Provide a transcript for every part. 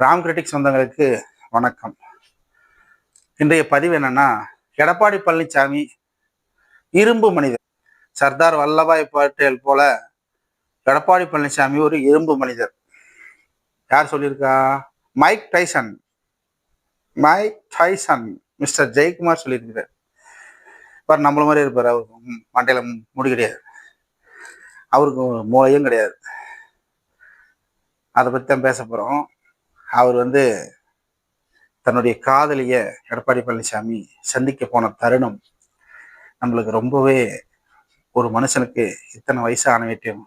Ram critic சொந்தங்களுக்கு வணக்கம். இன்றைய பதிவு என்னன்னா எடப்பாடி பழனிசாமி இரும்பு மனிதர். சர்தார் வல்லபாய் பட்டேல் போல எடப்பாடி பழனிசாமி ஒரு இரும்பு மனிதர். யார் சொல்லியிருக்கா? Mike Tyson. Mike Tyson mister Jayakumar சொல்லியிருக்கிறார். பார் நம்மள மாதிரி இருப்பார் அவருக்கு மண்டையில் முடி கிடையாது. அவருக்கு மூளையும் கிடையாது. அதை பற்றி தான் பேச போகிறோம் அவர் வந்து தன்னுடைய காதலிய எடப்பாடி பழனிசாமி சந்திக்க போன தருணம் நம்மளுக்கு ரொம்பவே ஒரு மனுஷனுக்கு இத்தனை வயசு ஆனவேட்டியும்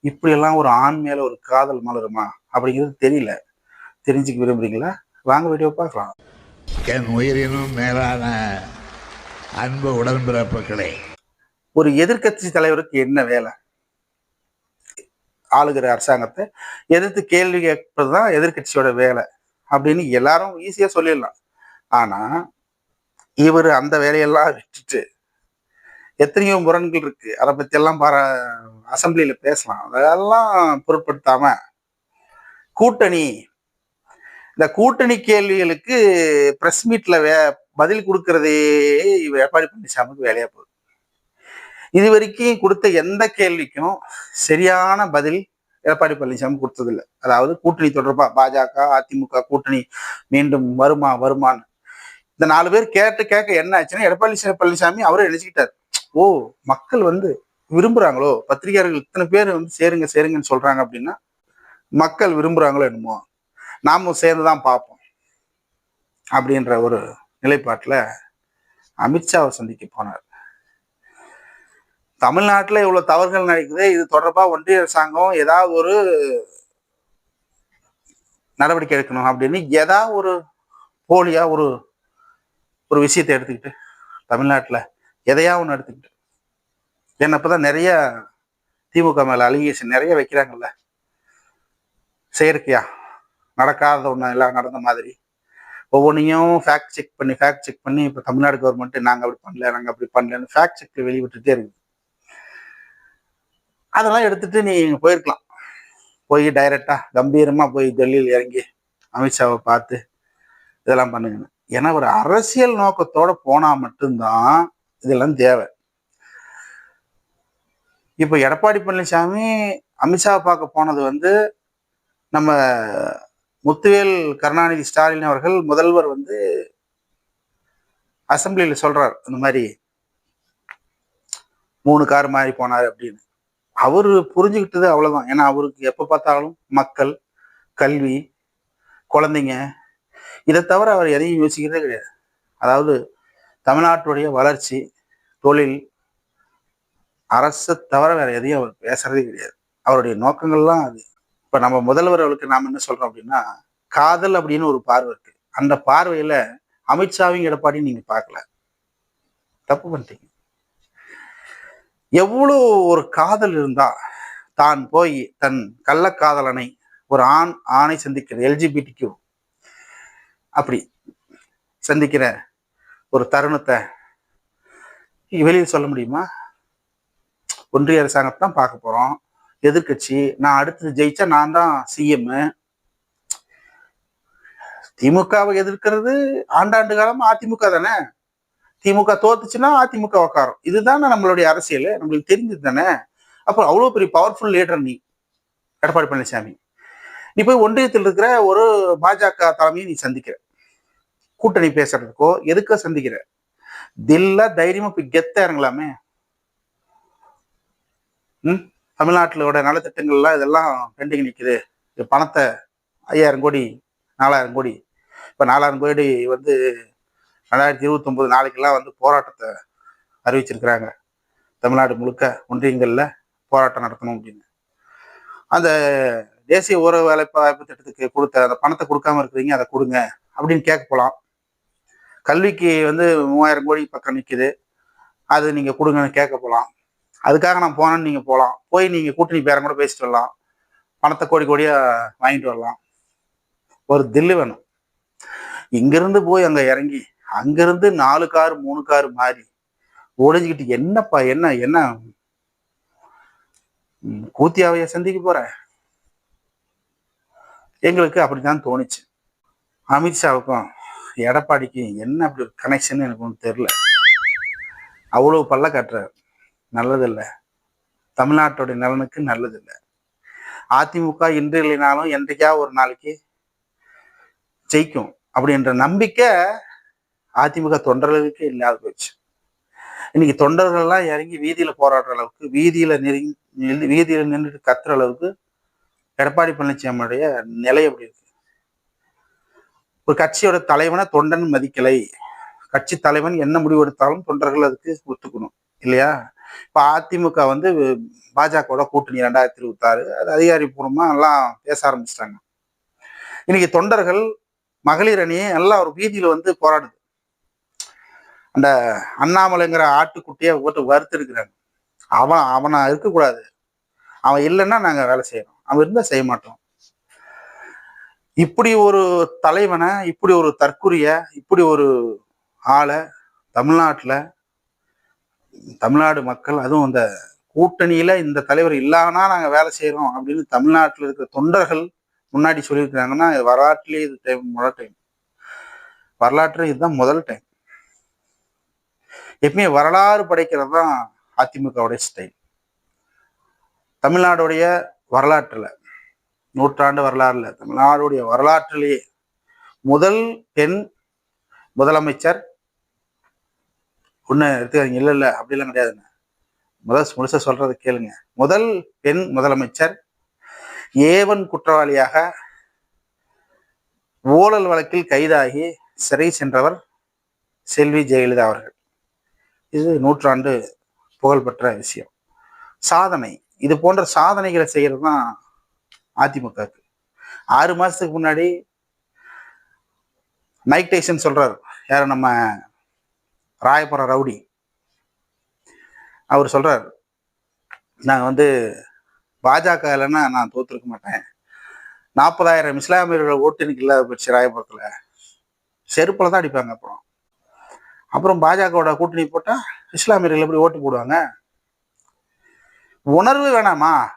இப்படியெல்லாம் ஒரு ஆண் மேல ஒரு காதல் மலருமா அப்படிங்கிறது தெரியல. தெரிஞ்சுக்க விரும்புறீங்களா? வாங்க வீடியோ பார்க்கலாம். என் உயிரினும் மேலான அன்பு உடன்பிறப்புகளே. ஒரு எதிர்க்கட்சி தலைவருக்கு என்ன வேலை? ஆளுகிற அரசாங்கத்தை எதிர்த்து கேள்வி கேட்பது தான் எதிர்கட்சியோட வேலை அப்படின்னு எல்லாரும் ஈஸியா சொல்லிடலாம். ஆனா இவர் அந்த வேலையெல்லாம் விட்டுட்டு எத்தனையோ முரண்கள் இருக்கு. அதை பத்தி எல்லாம் பார அசம்பிளியில பேசலாம். அதெல்லாம் பொருட்படுத்தாம கூட்டணி இந்த கூட்டணி கேள்விகளுக்கு ப்ரெஸ் மீட்டில் வே பதில் கொடுக்கறதே இவர் எடப்பாடி பழனிசாமிக்கு வேலையாக போகுது. இது வரைக்கும் கொடுத்த எந்த கேள்விக்கும் சரியான பதில் எடப்பாடி பழனிசாமி கொடுத்ததில்லை. அதாவது கூட்டணி தொடர்பா? பாஜக அதிமுக கூட்டணி மீண்டும் வருமா வருமான்னு. இந்த நாலு பேர் கேட்டு கேட்க என்ன ஆச்சுன்னா எடப்பாடி பழனிசாமி அவரே நினைச்சுக்கிட்டார் ஓ மக்கள் வந்து விரும்புறாங்களோ? பத்திரிகையாளர்கள் இத்தனை பேர் வந்து சேருங்க சேருங்கன்னு சொல்றாங்க அப்படின்னா மக்கள் விரும்புறாங்களோ என்னமோ? நாமும் சேர்ந்துதான் பார்ப்போம் அப்படின்ற ஒரு நிலைப்பாட்டில் அமித்ஷாவை சந்திக்க போனார். தமிழ்நாட்டில் இவ்வளோ தவறுகள் நடக்குது. இது தொடர்பாக ஒன்றிய அரசாங்கம் ஏதாவது ஒரு நடவடிக்கை எடுக்கணும் அப்படின்னு ஏதாவது ஒரு போலியா ஒரு ஒரு விஷயத்தை எடுத்துக்கிட்டு தமிழ்நாட்டில் எதையா ஒன்று எடுத்துக்கிட்டு. ஏன்னா இப்பதான் நிறைய திமுக மேலே அலிகேஷன் நிறைய வைக்கிறாங்கல்ல. செயற்கையா நடக்காத ஒன்று எல்லாம் நடந்த மாதிரி. ஒவ்வொன்றையும் ஃபேக்ட் செக் பண்ணி ஃபேக்ட் செக் பண்ணி இப்போ தமிழ்நாடு கவர்மெண்ட் நாங்கள் அப்படி பண்ணல நாங்கள் அப்படி பண்ணலன்னு ஃபேக்ட் செக் வெளிவிட்டுட்டே இருக்குது. அதெல்லாம் எடுத்துட்டு நீ போயிருக்கலாம். போய் டைரக்டா கம்பீரமா போய் டெல்லியில் இறங்கி அமித்ஷாவை பார்த்து இதெல்லாம் பண்ணுங்க ஏன்னா ஒரு அரசியல் நோக்கத்தோட போனா மட்டும்தான் இதெல்லாம் தேவை. இப்போ எடப்பாடி பழனிசாமி அமித்ஷாவை பார்க்க போனது வந்து நம்ம முத்துவேல் கருணாநிதி ஸ்டாலின் அவர்கள் முதல்வர் வந்து அசம்பிளியில் சொல்றார் இந்த மாதிரி மூணு கார் மாறி போனார் அப்படின்னு. அவர் புரிஞ்சுக்கிட்டது அவ்வளோதான் ஏன்னா அவருக்கு எப்போ பார்த்தாலும் மக்கள் கல்வி குழந்தைங்க இதை தவிர அவர் எதையும் யோசிக்கிறதே கிடையாது. அதாவது தமிழ்நாட்டுடைய வளர்ச்சி தொழில் அரசை தவிர வேற எதையும் அவர் பேசுறதே கிடையாது. அவருடைய நோக்கங்கள்லாம் அது. இப்போ நம்ம முதல்வர் அவருக்கு நாம் என்ன சொல்கிறோம் அப்படின்னா காதல் அப்படின்னு ஒரு பார்வை இருக்கு. அந்த பார்வையில் அமித்ஷாவையும் எடப்பாடியும் நீங்கள் பார்க்கல. தப்பு பண்ணிட்டீங்க. எவ்வளோ ஒரு காதல் இருந்தா தான் போய் தன் கள்ளக்காதலனை ஒரு ஆண் ஆணை சந்திக்கிற எல்ஜிபிடிக்கு அப்படி சந்திக்கிற ஒரு தருணத்தை வெளியில் சொல்ல முடியுமா? ஒன்றிய அரசாங்கத்தை தான் பார்க்க போகிறோம் எதிர்கட்சி நான் அடுத்து ஜெயிச்சா நான் தான் சிஎம்மு திமுகவை எதிர்க்கிறது ஆண்டாண்டு காலம் அதிமுக தானே? திமுக தோத்துச்சுன்னா அதிமுக உக்காரும். இதுதானே நம்மளுடைய அரசியல்? நம்மளுக்கு தெரிஞ்சது தானே? அப்போ அவ்வளோ பெரிய பவர்ஃபுல் லீடர் நீ எடப்பாடி பழனிசாமி. நீ போய் ஒன்றியத்தில் இருக்கிற ஒரு பாஜக தலைமையை நீ சந்திக்கிற. கூட்டணி பேசுறதுக்கோ எதுக்கோ சந்திக்கிற. தில்லா தைரியமா போய் கெத்த இறங்கலாமே. ம்? தமிழ்நாட்டிலோட நலத்திட்டங்கள்லாம் இதெல்லாம் பெண்டிங் நிற்குது பணத்தை ஐயாயிரம் கோடி நாலாயிரம் கோடி. இப்போ நாலாயிரம் கோடி வந்து ரெண்டாயிரத்தி இருபத்தொம்போது நாளைக்கெல்லாம் வந்து போராட்டத்தை அறிவிச்சிருக்கிறாங்க. தமிழ்நாடு முழுக்க ஒன்றியங்களில் போராட்டம் நடத்தணும் அப்படின்னு. அந்த தேசிய ஊரக வேலைவாய்ப்பு திட்டத்துக்கு கொடுத்த அந்த பணத்தை கொடுக்காம இருக்கிறீங்க அதை கொடுங்க அப்படின்னு கேட்க போகலாம் கல்விக்கு வந்து மூவாயிரம் கோடி பக்கம் நிற்குது அது நீங்கள் கொடுங்கன்னு கேட்க போகலாம் அதுக்காக நான் போனேன்னு நீங்கள் போகலாம் போய் நீங்கள் கூட்டணி பேரம் கூட பேசிட்டு வரலாம். பணத்தை கோடி கோடியாக வாங்கிட்டு வரலாம். ஒரு தில்லு வேணும். இங்கேருந்து போய் அங்கே இறங்கி அங்கிருந்து நாலு கார் மூணு கார் மாறி ஒழிஞ்சுக்கிட்டு என்னப்பா என்ன என்ன? கூத்தியாவைய சந்திக்க போற. எங்களுக்கு அப்படிதான் தோணுச்சு. அமித்ஷாவுக்கும் எடப்பாடிக்கும் என்ன அப்படி ஒரு கனெக்ஷன் எனக்கு ஒன்றும் தெரில அவ்வளோ பல்ல கட்டுறாரு. நல்லதில்லை. தமிழ்நாட்டுடைய நலனுக்கு நல்லதில்லை. அதிமுக இன்று இல்லைனாலும் என்றைக்கா ஒரு நாளைக்கு ஜெயிக்கும் அப்படின்ற நம்பிக்கை அதிமுக தொண்டர்களுக்கு இல்லாத போச்சு. இன்னைக்கு தொண்டர்கள்லாம் இறங்கி வீதியில போராடுற அளவுக்கு வீதியில நெருங்கி வீதியில நின்றுட்டு கத்துற அளவுக்கு எடப்பாடி பழனிசாமியுடைய நிலை அப்படி இருக்கு. ஒரு கட்சியோட தலைவனை தொண்டன் மதிக்கலை. கட்சி தலைவன் என்ன முடிவு எடுத்தாலும் தொண்டர்கள் அதுக்கு ஒத்துக்கணும் இல்லையா? இப்ப அதிமுக வந்து பாஜகவோட கூட்டணி ரெண்டாயிரத்தி இருபத்தி ஆறு அது அதிகாரப்பூர்வமா எல்லாம் பேச ஆரம்பிச்சிட்டாங்க. இன்னைக்கு தொண்டர்கள் மகளிர் அணியை எல்லாம் ஒரு வீதியில வந்து போராடுது. அந்த அண்ணாமலைங்கிற ஆட்டுக்குட்டியை ஒருத்த வறுத்துருக்குறாங்க. அவன் அவனை இருக்கக்கூடாது. அவன் இல்லைன்னா நாங்கள் வேலை செய்யணும் அவன் இருந்தால் செய்ய மாட்டோம். இப்படி ஒரு தலைவனை இப்படி ஒரு தற்குறிய இப்படி ஒரு ஆளை தமிழ்நாட்டில் தமிழ்நாடு மக்கள் அதுவும் அந்த கூட்டணியில் இந்த தலைவர் இல்லாமனா நாங்கள் வேலை செய்கிறோம் அப்படின்னு தமிழ்நாட்டில் இருக்கிற தொண்டர்கள் முன்னாடி சொல்லியிருக்கிறாங்கன்னா வரலாற்றுலேயே இது டைம் முதல் டைம். வரலாற்று இதுதான் முதல் டைம். எப்பயுமே வரலாறு படைக்கிறது தான் அதிமுகவுடைய ஸ்டைல் தமிழ்நாடுடைய வரலாற்றில் நூற்றாண்டு வரலாறுல தமிழ்நாடுடைய வரலாற்றிலேயே முதல் பெண் முதலமைச்சர் ஒன்று எடுத்துக்காதீங்க இல்லை இல்லை அப்படிலாம் கிடையாதுங்க. முதல் முழுச சொல்றதை கேளுங்க. முதல் பெண் முதலமைச்சர் ஏவன் குற்றவாளியாக ஊழல் வழக்கில் கைதாகி சிறை சென்றவர் செல்வி ஜெயலலிதா அவர்கள். இது நூற்றாண்டு புகழ்பெற்ற விஷயம். சாதனை. இது போன்ற சாதனைகளை செய்கிறது தான் அதிமுகக்கு ஆறு மாதத்துக்கு முன்னாடி மைக் டைசன் சொல்கிறார் யார்? நம்ம ராயபுரம் ரவுடி. அவர் சொல்கிறார் நான் வந்து பாஜக இல்லைன்னா நான் தோற்றுருக்க மாட்டேன். நாற்பதாயிரம் இஸ்லாமியர்கள் ஓட்டு எனக்கு இல்லாத போச்சு ராயபுரத்தில். செருப்பில் தான் அடிப்பாங்க அப்புறம். அப்புறம் பாஜகவோட கூட்டணி போட்டால் இஸ்லாமியர்கள் எப்படி ஓட்டு போடுவாங்க? உணர்வு வேணாமா?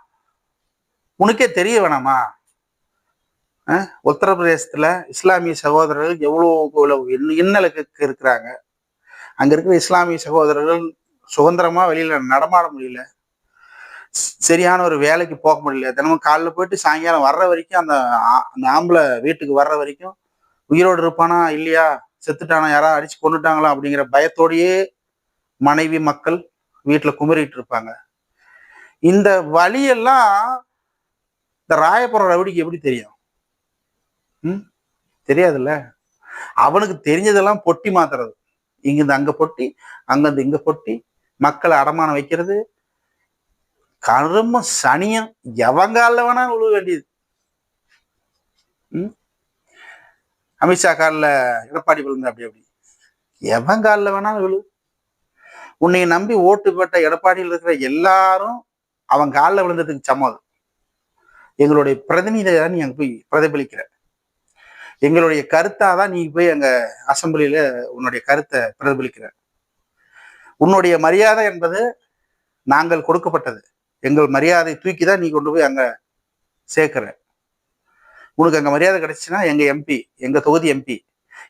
உனக்கே தெரிய வேணாமா? உத்தரப்பிரதேசத்தில் இஸ்லாமிய சகோதரர்கள் எவ்வளோ எவ்வளவு இன்னலுக்கு இருக்கிறாங்க? அங்கே இருக்கிற இஸ்லாமிய சகோதரர்கள் சுதந்திரமாக வெளியில் நடமாட முடியல. சரியான ஒரு வேலைக்கு போக முடியல. தினமும் காலைல போயிட்டு சாயங்காலம் வர்ற வரைக்கும் அந்த ஆ- அந்த ஆம்பளை வீட்டுக்கு வர்ற வரைக்கும் உயிரோடு இருப்பானா? இல்லையா? செத்துட்டானா யாராவது அடிச்சு கொண்டுட்டாங்களா அப்படிங்கிற பயத்தோடயே மனைவி மக்கள் வீட்டுல குமரிட்டு இருப்பாங்க. இந்த வழியெல்லாம் இந்த ராயபுரம் ரவுடிக்கு எப்படி தெரியும்? ம்? தெரியாதுல்ல? அவனுக்கு தெரிஞ்சதெல்லாம் பொட்டி மாத்துறது. இங்கிருந்து அங்க பொட்டி அங்கிருந்து இங்க பொட்டி மக்களை அடமானம் வைக்கிறது. கரும சனியம் எவங்கால வேணாலும் விழுக வேண்டியது. ம்? அமித்ஷா காலில் எடப்பாடி விழுந்த அப்படி. அப்படி எவன் காலில் வேணாலும் விழு. உன்னை நம்பி ஓட்டு போட்ட எடப்பாடியில் இருக்கிற எல்லாரும் அவன் காலில் விழுந்ததுக்கு சம்மதம் எங்களுடைய பிரதிநிதியை தான் நீ அங்கே போய் பிரதிபலிக்கிற. எங்களுடைய கருத்தாக தான் நீ போய் அங்கே அசம்பிளியில் உன்னுடைய கருத்தை பிரதிபலிக்கிற. உன்னுடைய மரியாதை என்பது நாங்கள் கொடுக்கப்பட்டது. எங்கள் மரியாதை தூக்கி தான் நீ கொண்டு போய் அங்கே சேர்க்குற. உனக்கு அங்கே மரியாதை கிடைச்சுன்னா எங்கள் எம்பி எங்கள் தொகுதி எம்பி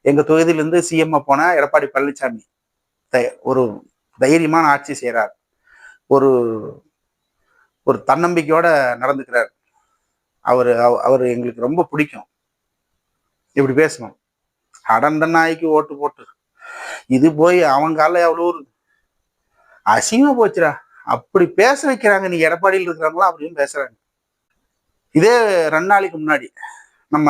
எங்கள் தொகுதியிலேருந்து சிஎம்ஐ போனால் எடப்பாடி பழனிசாமி தை ஒரு தைரியமான ஆட்சி செய்கிறார் ஒரு ஒரு தன்னம்பிக்கையோட நடந்துக்கிறார். அவர் அவர் எங்களுக்கு ரொம்ப பிடிக்கும். இப்படி பேசணும். அடந்த நாய்க்கு ஓட்டு போட்டு. இது போய் அவங்க கால எவ்வளோ ஒரு போச்சுடா. அப்படி பேச வைக்கிறாங்க. நீ எடப்பாடியில் இருக்கிறாங்களா? அப்படின்னு பேசுறாங்க. இதே ரெண்டு நாளைக்கு முன்னாடி. நம்ம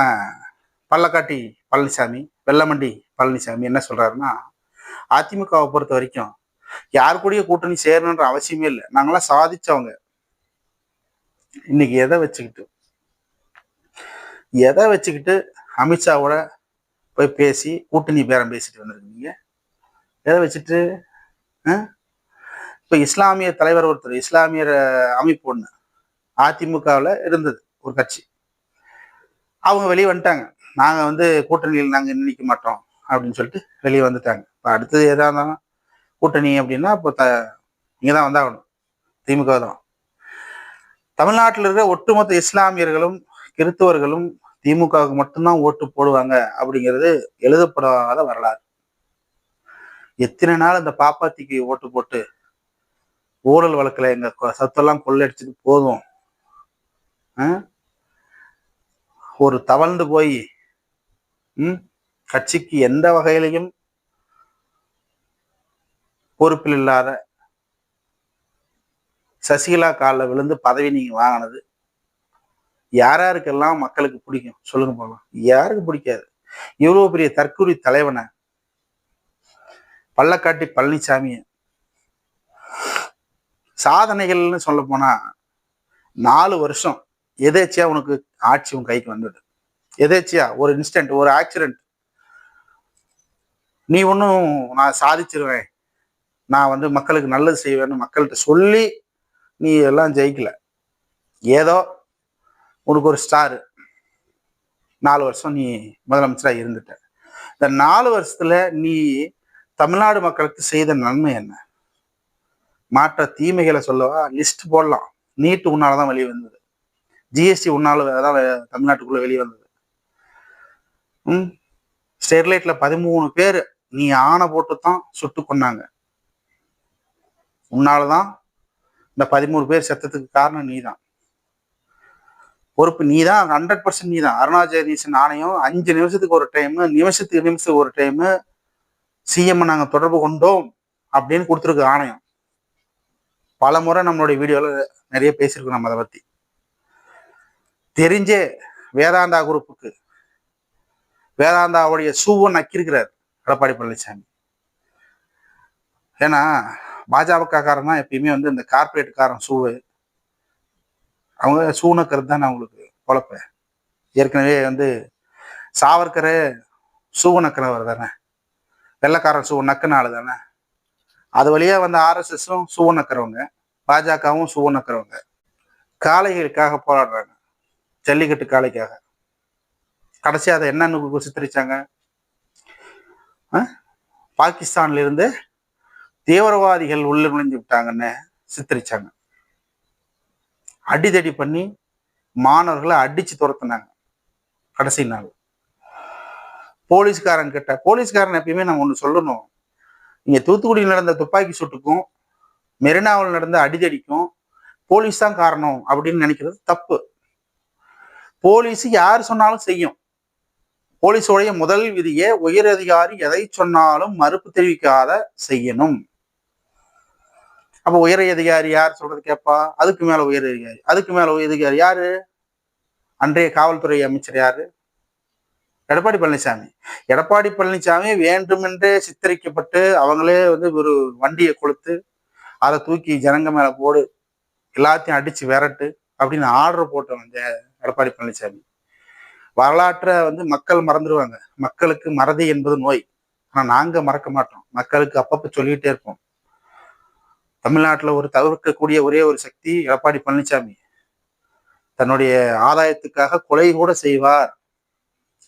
பள்ளக்காட்டி பழனிசாமி வெள்ளமண்டி பழனிசாமி என்ன சொல்றாருன்னா அதிமுகவை பொறுத்த வரைக்கும் யார் கூடயும் கூட்டணி சேரணுன்ற அவசியமே இல்லை. நாங்களாம் சாதிச்சவங்க. இன்னைக்கு எதை வச்சுக்கிட்டு எதை வச்சுக்கிட்டு அமித்ஷாவோட போய் பேசி கூட்டணி பேரம் பேசிட்டு வந்திருக்கீங்க? எதை வச்சுட்டு இப்போ இஸ்லாமிய தலைவர் ஒருத்தர் இஸ்லாமியர் அமைப்பு ஒன்று அதிமுகவில் இருந்தது ஒரு கட்சி. அவங்க வெளியே வந்துட்டாங்க. நாங்கள் வந்து கூட்டணியில் நாங்கள் நிற்க மாட்டோம் அப்படின்னு சொல்லிட்டு வெளியே வந்துட்டாங்க. இப்போ அடுத்தது எதாக இருந்தாலும் கூட்டணி அப்படின்னா இப்போ த இங்கே தான் வந்தாகணும். திமுக தான். தமிழ்நாட்டில் இருக்கிற ஒட்டுமொத்த இஸ்லாமியர்களும் கிறிஸ்தவர்களும் திமுகவுக்கு மட்டும்தான் ஓட்டு போடுவாங்க அப்படிங்கிறது எழுதப்படாத வரலாறு. எத்தனை நாள் இந்த பாப்பாத்திக்கு ஓட்டு போட்டு ஊழல் வழக்கில் எங்கள் சத்தெல்லாம் கொள்ளடிச்சிட்டு போதும்? ஆ? ஒரு தவழ்ந்து போய் கட்சிக்கு எந்த வகையிலையும் பொறுப்பில் இல்லாத சசிகலா காலில் விழுந்து பதவி நீங்க வாங்கினது யார் யாருக்கெல்லாம் மக்களுக்கு பிடிக்கும்? சொல்லுங்க போகலாம் யாருக்கு பிடிக்காது? இவ்வளவு பெரிய தற்கூரி தலைவனை பள்ளக்காட்டி பழனிசாமி சாதனைகள்னு சொல்ல போனா நாலு வருஷம் எதேச்சியா உனக்கு ஆட்சி உன் கைக்கு வந்தது? எதேச்சியா? ஒரு இன்ஸ்டன்ட் ஒரு ஆக்சிடென்ட் நீ ஒன்றும் நான் சாதிச்சிருவேன். நான் வந்து மக்களுக்கு நல்லது செய்வேன்னு மக்கள்கிட்ட சொல்லி நீ எல்லாம் ஜெயிக்கல. ஏதோ உனக்கு ஒரு ஸ்டாரு நாலு வருஷம் நீ முதலமைச்சராக இருந்துட்ட. இந்த நாலு வருஷத்துல நீ தமிழ்நாடு மக்களுக்கு செய்த நன்மை என்ன? மாற்ற தீமைகளை சொல்லவா? லிஸ்ட் போடலாம். நீட்டு உன்னாலதான் வெளியே வந்தது. ஜிஎஸ்டி உன்னால தான் தமிழ்நாட்டுக்குள்ளே தமிழ்நாட்டுக்குள்ள வெளியே வந்தது. ம் ஸ்டெர்லைட்ல பதிமூணு பேர் நீ ஆணை போட்டு தான் சுட்டு கொன்னாங்க. உன்னாலதான் இந்த பதிமூணு பேர் செத்தத்துக்கு காரணம் நீ தான் பொறுப்பு நீ தான் ஹண்ட்ரட் பர்சன்ட் நீ தான் அருணாச்சலீசன் ஆணையம் அஞ்சு நிமிஷத்துக்கு ஒரு டைம் நிமிஷத்துக்கு நிமிஷத்துக்கு ஒரு டைம் சிஎம் நாங்கள் தொடர்பு கொண்டோம் அப்படின்னு கொடுத்துருக்கு ஆணையம். பல முறை நம்மளுடைய வீடியோவில் நிறைய பேசியிருக்கோம் நம்ம அதை பத்தி. தெரிஞ்சே வேதாந்தா குரூப்புக்கு. வேதாந்தாவுடைய சூவன் நக்கிருக்கிறார் எடப்பாடி பழனிசாமி ஏன்னா பாஜகக்காரன் தான் எப்பயுமே வந்து இந்த கார்பரேட் சூவு. அவங்க சூனக்கிறது தான் அவங்களுக்கு பொழப்ப. ஏற்கனவே வந்து சாவர்கரே சூவனக்கிறவர் தானே. வெள்ளைக்காரன் சூவு நக்குன தானே. அது வழியா வந்து ஆர்எஸ்எஸும் சூவனக்கிறவங்க பாஜகவும் சூவனக்கிறவங்க. காளைகளுக்காக போராடுறாங்க. ஜல்லிக்கட்டு காளைக்காக. கடைசி அதை என்னன்னு சித்தரிச்சாங்க? ஆ? பாகிஸ்தான்ல இருந்து தீவிரவாதிகள் உள்ள நுழைஞ்சு விட்டாங்கன்னு சித்தரிச்சாங்க. அடிதடி பண்ணி மாணவர்களை அடிச்சு துரத்துனாங்க. கடைசி நாள். போலீஸ்காரன் கிட்ட போலீஸ்காரன் எப்பயுமே நம்ம ஒன்று சொல்லணும். இங்க தூத்துக்குடியில் நடந்த துப்பாக்கி சூட்டுக்கும் மெரினாவில் நடந்த அடிதடிக்கும் போலீஸ் தான் காரணம் அப்படின்னு நினைக்கிறது தப்பு. போலீஸ் யார் சொன்னாலும் செய்யும். போலீஸோடைய முதல் விதியே உயர் அதிகாரி எதை சொன்னாலும் மறுப்பு தெரிவிக்காத செய்யணும். அப்ப உயர் அதிகாரி யார் சொல்றது கேட்பா அதுக்கு மேல உயர் அதிகாரி அதுக்கு மேல உயர் அதிகாரி யாரு? அன்றைய காவல்துறை அமைச்சர் யாரு? எடப்பாடி பழனிசாமி. எடப்பாடி பழனிசாமி வேண்டுமென்றே சித்தரிக்கப்பட்டு அவங்களே வந்து ஒரு வண்டியை கொளுத்து அதை தூக்கி ஜனங்க மேல போடு எல்லாத்தையும் அடிச்சு விரட்டு அப்படின்னு ஆர்டர் போட்டவங்க எடப்பாடி பழனிசாமி. வரலாற்றை வந்து மக்கள் மறந்துடுவாங்க மக்களுக்கு மறதி என்பது நோய். ஆனால் நாங்கள் மறக்க மாட்டோம். மக்களுக்கு அப்பப்போ சொல்லிக்கிட்டே இருப்போம். தமிழ்நாட்டில் ஒரு தவிர்க்கக்கூடிய ஒரே ஒரு சக்தி எடப்பாடி பழனிசாமி. தன்னுடைய ஆதாயத்துக்காக கொலை கூட செய்வார்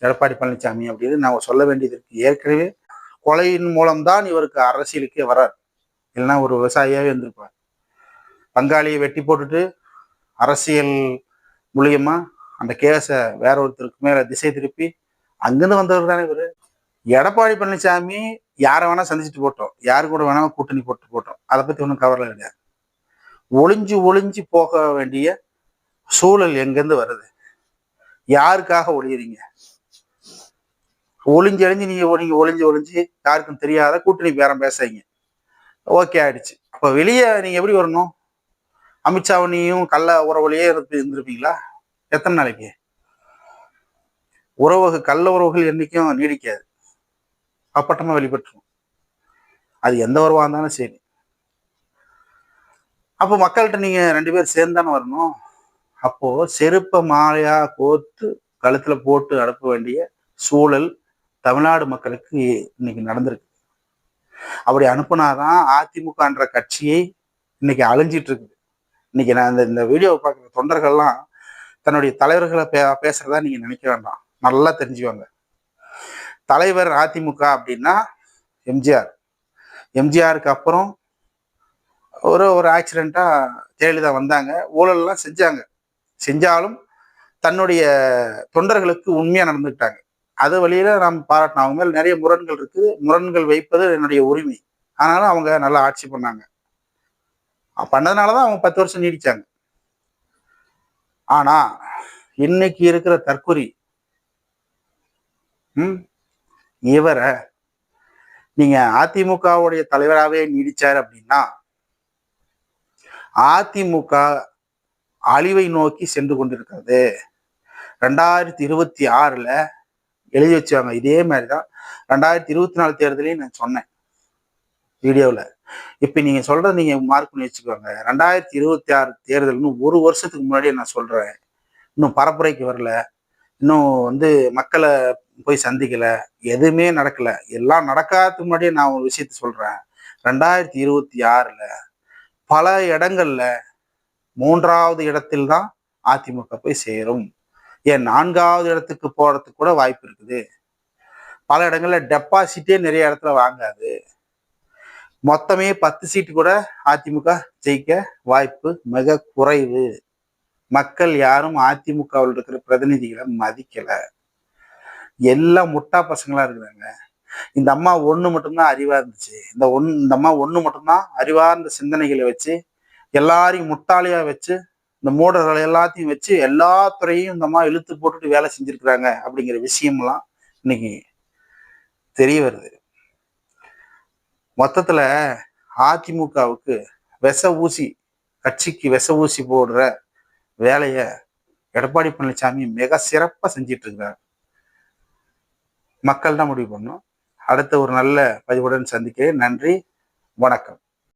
எடப்பாடி பழனிசாமி அப்படின்னு நான் சொல்ல வேண்டியது இருக்கு. ஏற்கனவே கொலையின் மூலம்தான் இவருக்கு அரசியலுக்கே வரார். இல்லைன்னா ஒரு விவசாயியாகவே இருந்திருப்பார். பங்காளியை வெட்டி போட்டுட்டு அரசியல் மூலியமா அந்த கேஸை வேற ஒருத்தருக்கு மேல திசை திருப்பி அங்கிருந்து வந்தவர் தானே இவரு? எடப்பாடி பழனிசாமி யாரை வேணா சந்திச்சுட்டு போட்டோம். யாரு கூட வேணா கூட்டணி போட்டு போட்டோம். அதை பத்தி ஒன்றும் கவலை கிடையாது ஒளிஞ்சு ஒளிஞ்சு போக வேண்டிய சூழல் எங்கேருந்து வருது? யாருக்காக ஒளியுறீங்க? ஒளிஞ்சு அழிஞ்சு நீங்க நீங்க ஒளிஞ்சு ஒளிஞ்சு யாருக்கும் தெரியாத கூட்டணி பேரம் பேசுறீங்க ஓகே ஆயிடுச்சு. இப்போ வெளியே நீங்க எப்படி வரணும்? அமித்ஷாவனியும் கள்ள உறவுலையே இருந்து இருந்திருப்பீங்களா? எத்தனை நாளைக்கு? உறவுகள் கள்ள உறவுகள் என்னைக்கும் நீடிக்காது. அப்பட்டமா வெளிப்பட்டுரும். அது எந்த உறவாக இருந்தாலும் சரி. அப்போ மக்கள்கிட்ட நீங்க ரெண்டு பேரும் சேர்ந்து தானே வரணும்? அப்போ செருப்பை மாலையா கோர்த்து கழுத்துல போட்டு அனுப்ப வேண்டிய சூழல் தமிழ்நாடு மக்களுக்கு இன்னைக்கு நடந்திருக்கு. அப்படி அனுப்புனாதான் அதிமுகன்ற கட்சியை இன்னைக்கு அழிஞ்சிட்டு இருக்கு இன்னைக்கு நான் இந்த இந்த வீடியோவை பார்க்குற தொண்டர்கள்லாம் தன்னுடைய தலைவர்களை பே பேசுறதா நீங்க நினைக்க வேண்டாம். நல்லா தெரிஞ்சுவாங்க தலைவர் அதிமுக அப்படின்னா எம்ஜிஆர். எம்ஜிஆருக்கு அப்புறம் ஒரு ஒரு ஆக்சிடெண்ட்டா ஜெயலலிதா வந்தாங்க. ஊழல்லாம் செஞ்சாங்க. செஞ்சாலும் தன்னுடைய தொண்டர்களுக்கு உண்மையா நடந்துக்கிட்டாங்க. அது வழியில நாம் பாராட்டணும். அவங்க நிறைய முரண்கள் இருக்குது. முரண்கள் வைப்பது என்னுடைய உரிமை. ஆனாலும் அவங்க நல்லா ஆட்சி பண்ணாங்க. பண்ணதுனால தான் அவங்க பத்து வருஷம் நீடிச்சாங்க. ஆனா இன்னைக்கு இருக்கிற தற்கொலை ம் இவரை நீங்க அதிமுகவுடைய தலைவராகவே நீடிச்சார் அப்படின்னா அதிமுக அழிவை நோக்கி சென்று கொண்டிருக்கிறது. ரெண்டாயிரத்தி இருபத்தி ஆறுல எழுதி வச்சாங்க. இதே மாதிரி தான் ரெண்டாயிரத்தி இருபத்தி நாலு தேர்தலையும் நான் சொன்னேன். வீடியோவில் இப்போ நீங்கள் சொல்கிறத நீங்கள் மார்க் பண்ணி வச்சுக்கோங்க. ரெண்டாயிரத்தி இருபத்தி ஆறு தேர்தல்னு ஒரு வருஷத்துக்கு முன்னாடியே நான் சொல்றேன். இன்னும் பரப்புரைக்கு வரல. இன்னும் வந்து மக்களை போய் சந்திக்கல. எதுவுமே நடக்கல. எல்லாம் நடக்காததுக்கு முன்னாடியே நான் ஒரு விஷயத்த சொல்றேன். ரெண்டாயிரத்தி இருபத்தி ஆறுல பல இடங்கள்ல மூன்றாவது இடத்தில் தான் அதிமுக போய் சேரும். ஏன் நான்காவது இடத்துக்கு போகிறதுக்கு கூட வாய்ப்பு இருக்குது. பல இடங்களில் டெபாசிட்டே நிறைய இடத்துல வாங்காது. மொத்தமே பத்து சீட்டு கூட அதிமுக ஜெயிக்க வாய்ப்பு மிக குறைவு. மக்கள் யாரும் அதிமுகவில் இருக்கிற பிரதிநிதிகளை மதிக்கல. எல்லாம் முட்டா பசங்களா இருக்கிறாங்க. இந்த அம்மா ஒண்ணு மட்டும்தான் அறிவா இருந்துச்சு. இந்த ஒன் இந்த அம்மா ஒண்ணு மட்டும்தான் அறிவார்ந்த சிந்தனைகளை வச்சு எல்லாரையும் முட்டாளியாக வச்சு இந்த மூடர்களை எல்லாத்தையும் வச்சு எல்லா துறையும் இந்த அம்மா இழுத்து போட்டுட்டு வேலை செஞ்சிருக்கிறாங்க அப்படிங்கிற விஷயம்லாம் இன்னைக்கு தெரிய வருது. மொத்தத்துல அதிமுகவுக்கு விச ஊசி கட்சிக்கு விச ஊசி போடுற வேலையை எடப்பாடி பழனிசாமி மிக சிறப்பா செஞ்சிட்டு இருக்கிறார் மக்கள் தான் முடிவு பண்ணும் அடுத்த ஒரு நல்ல பதிவுடன் சந்திக்கிறேன். நன்றி. வணக்கம்.